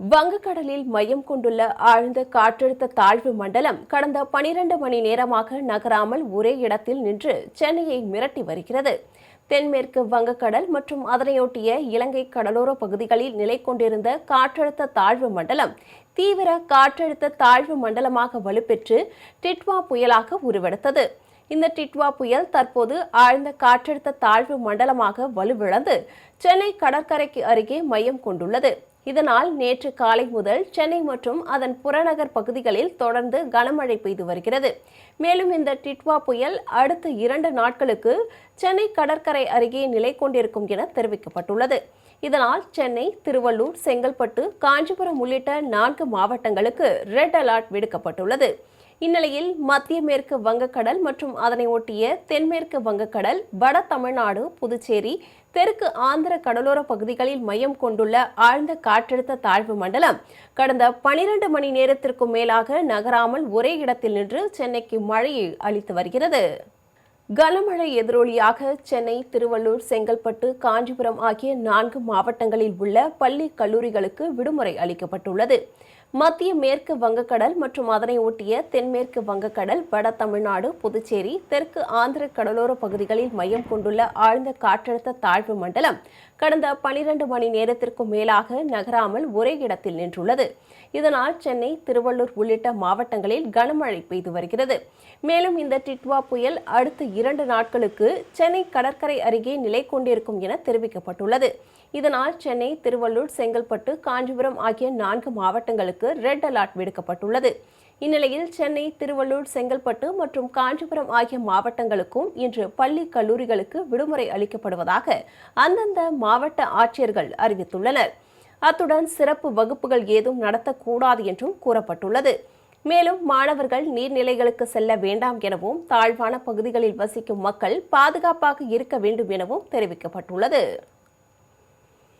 வங்கக்கடலில் மையம் கொண்டுள்ள ஆழ்ந்த காற்றழுத்த தாழ்வு மண்டலம் கடந்த பனிரண்டு மணி நேரமாக நகராமல் ஒரே இடத்தில் நின்று சென்னையை மிரட்டி வருகிறது. தென்மேற்கு வங்கக்கடல் மற்றும் அதனையொட்டிய இலங்கை கடலோர பகுதிகளில் நிலை கொண்டிருந்த காற்றழுத்த தாழ்வு மண்டலம் தீவிர காற்றழுத்த தாழ்வு மண்டலமாக வலுப்பெற்று டிட்வா புயலாக உருவெடுத்தது. இந்த டிட்வா புயல் தற்போது ஆழ்ந்த காற்றழுத்த தாழ்வு மண்டலமாக வலுவிழந்து சென்னை கடற்கரைக்கு அருகே மையம் கொண்டுள்ளது. இதனால் நேற்று காலை முதல் சென்னை மற்றும் அதன் புறநகர் பகுதிகளில் தொடர்ந்து கனமழை பெய்து வருகிறது. மேலும் இந்த டிட்வா புயல் அடுத்த இரண்டு நாட்களுக்கு சென்னை கடற்கரை அருகே நிலை கொண்டிருக்கும் என தெரிவிக்கப்பட்டுள்ளது. இதனால் சென்னை திருவள்ளூர் செங்கல்பட்டு காஞ்சிபுரம் உள்ளிட்ட நான்கு மாவட்டங்களுக்கு ரெட் அலர்ட் விடுக்கப்பட்டுள்ளது. இந்நிலையில் மத்திய மேற்கு வங்கக்கடல் மற்றும் அதனை ஒட்டிய தென்மேற்கு வங்கக்கடல் வட தமிழ்நாடு புதுச்சேரி தெற்கு ஆந்திர கடலோர பகுதிகளில் மையம் கொண்டுள்ள ஆழ்ந்த காற்றழுத்த தாழ்வு மண்டலம் கடந்த பனிரெண்டு மணி நேரத்திற்கும் மேலாக நகராமல் ஒரே இடத்தில் நின்று சென்னைக்கு மழையை அளித்து வருகிறது. கனமழை எதிரொலியாக சென்னை திருவள்ளூர் செங்கல்பட்டு காஞ்சிபுரம் ஆகிய நான்கு மாவட்டங்களில் உள்ள பள்ளி கல்லூரிகளுக்கு விடுமுறை அளிக்கப்பட்டுள்ளது. மத்திய மேற்கு வங்கக்கடல் மற்றும் அதனை ஒட்டிய தென்மேற்கு வங்கக்கடல் வட தமிழ்நாடு புதுச்சேரி தெற்கு ஆந்திர கடலோர பகுதிகளில் மையம் கொண்டுள்ள ஆழ்ந்த காற்றழுத்த தாழ்வு மண்டலம் கடந்த பனிரண்டு மணி நேரத்திற்கும் மேலாக நகராமல் ஒரே இடத்தில் நின்றுள்ளது. இதனால் சென்னை திருவள்ளூர் உள்ளிட்ட மாவட்டங்களில் கனமழை பெய்து வருகிறது. மேலும் இந்த டிட்வா புயல் அடுத்த இரண்டு நாட்களுக்கு சென்னை கடற்கரை அருகே நிலை கொண்டிருக்கும் என தெரிவிக்கப்பட்டுள்ளது. இதனால் சென்னை திருவள்ளூர் செங்கல்பட்டு காஞ்சிபுரம் ஆகிய நான்கு மாவட்டங்களுக்கு ரெட் அலர்ட் விடுக்கப்பட்டுள்ளது. இந்நிலையில் சென்னை திருவள்ளூர் செங்கல்பட்டு மற்றும் காஞ்சிபுரம் ஆகிய மாவட்டங்களுக்கும் இன்று பள்ளி கல்லூரிகளுக்கு விடுமுறை அளிக்கப்படுவதாக அந்தந்த மாவட்ட ஆட்சியர்கள் அறிவித்துள்ளனர். அத்துடன் சிறப்பு வகுப்புகள் ஏதும் நடத்தக்கூடாது என்றும் கூறப்பட்டுள்ளது. மேலும் மாணவர்கள் நீர்நிலைகளுக்கு செல்ல வேண்டாம் எனவும் தாழ்வான பகுதிகளில் வசிக்கும் மக்கள் பாதுகாப்பாக இருக்க வேண்டும் எனவும் தெரிவிக்கப்பட்டுள்ளது.